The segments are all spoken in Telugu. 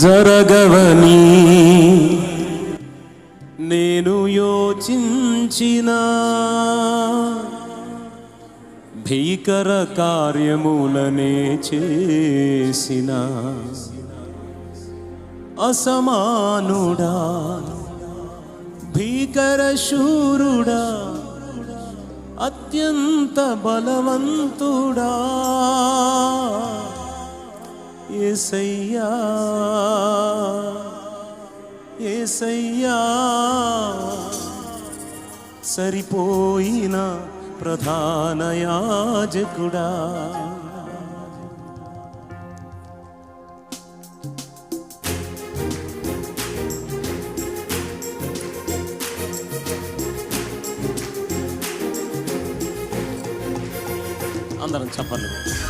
జరగవని. నేను యోచించిన భీకర కార్యములనే చేసిన. అసమానుడా భీకర శూరుడా అత్యంత బలవంతుడా. ఏసయ్యా ఏసయ్యా సరిపోయిన ప్రధాన యాజకుడా. అందరం చెప్పండి.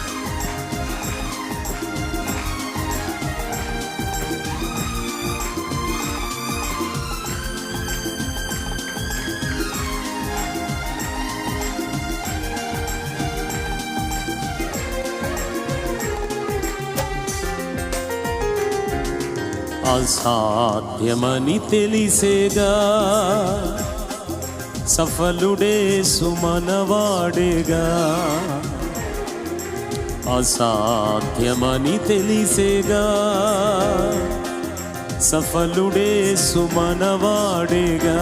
అసాధ్యమని తెలిసేగా సఫలుడే సుమనవాడేగా? అసాధ్యమని తెలిసేగా సఫలుడే సుమనవాడేగా?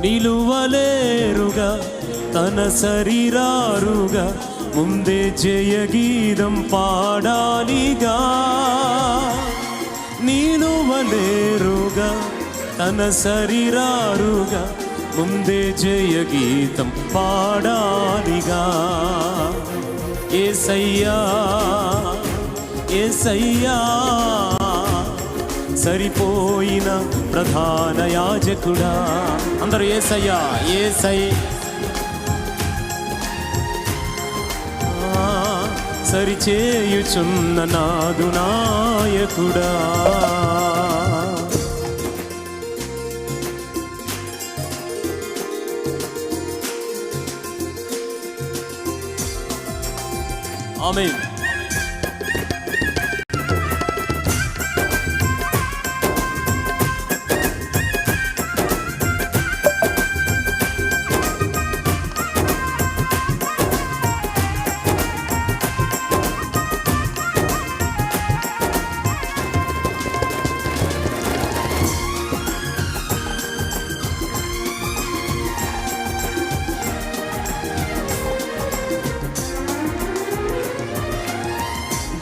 నిలువలేరుగా తన శరీరారుగా ముందే జయగీతం పాడాలిగా. నిలువలేరుగా తన శరీరారుగా ముందే జయగీతం పాడాలిగా. ఏసయ్యా ఏసయ్యా సరిపోయిన ప్రధాన యాజకుడా. అందరూ ఏసయ్యా ఏసై సరిచేయుచున్న నాదు నాయకుడా ఆమె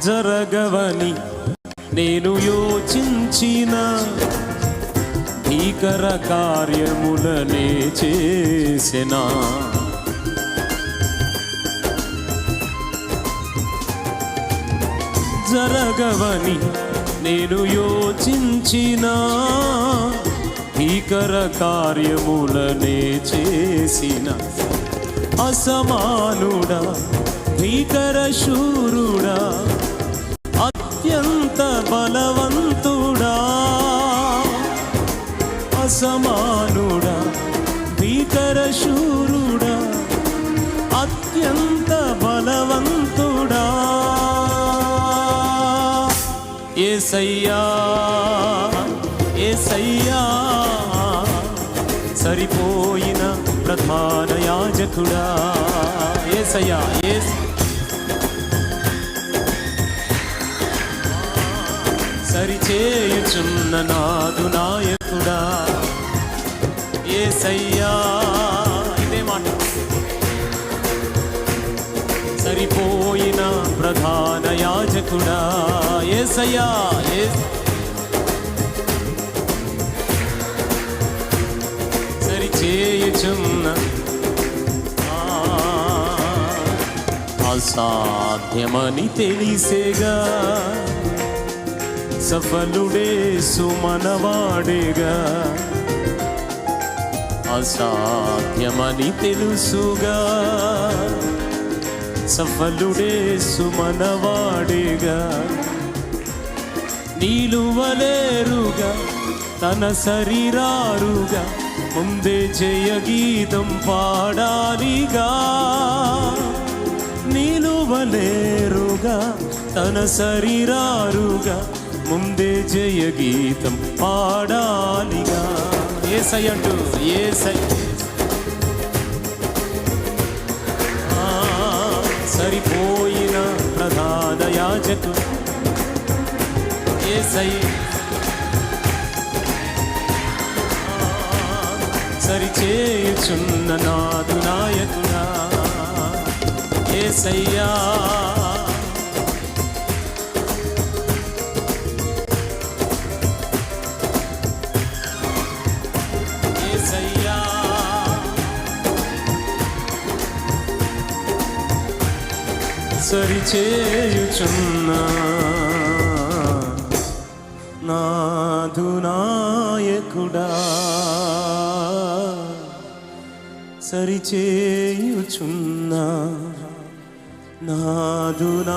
జరగవని నేను యోచించిన భీకర కార్యములనే చేసిన. జరగవని నేను యోచించిన భీకర కార్యములనే చేసిన. అసమానుడా భీకర శూరుడా అత్యంత బలవంతుడా అసమానుడా భీకర శూరుడా అత్యంత బలవంతుడా. ఏసయ్యా ఏసయ్యా సరిపోయిన ప్రధాన యాజకుడా. ఏసయ్యా ఏస్ సరిచేయుచున్న నాదు నాయకుడా ఏసయ్యా ఇదే మాట సరిపోయిన ప్రధాన యాజకుడా ఏసయ్యా ఏ సరిచేయుచున్న ఆ, అసాధ్యమని తెలిసేగా సఫలుడే సుమనవాడేగా. అసాధ్యమని తెలుసుగా. సఫలుడే సుమనవాడేగా. నీలువలేరుగా తన శరీరారుగా ముందే జయ గీతం పాడాలిగా. నిలువలేరుగా తన శరీరారుగా ముందే జయ గీతం పాడాలిగా. ఏసై అంటూ ఏసై. ఆ, సరిపోయిన ప్రధాన యాజకు ఏసై. సరిచేయుచున్న నాదు నాయకుడా. ఏసయ్యా ఏసయ్యా. సరిచేయుచున్న నాదు నాధునాయకుడా సరిచేయుచున్న నాధునాయకుడా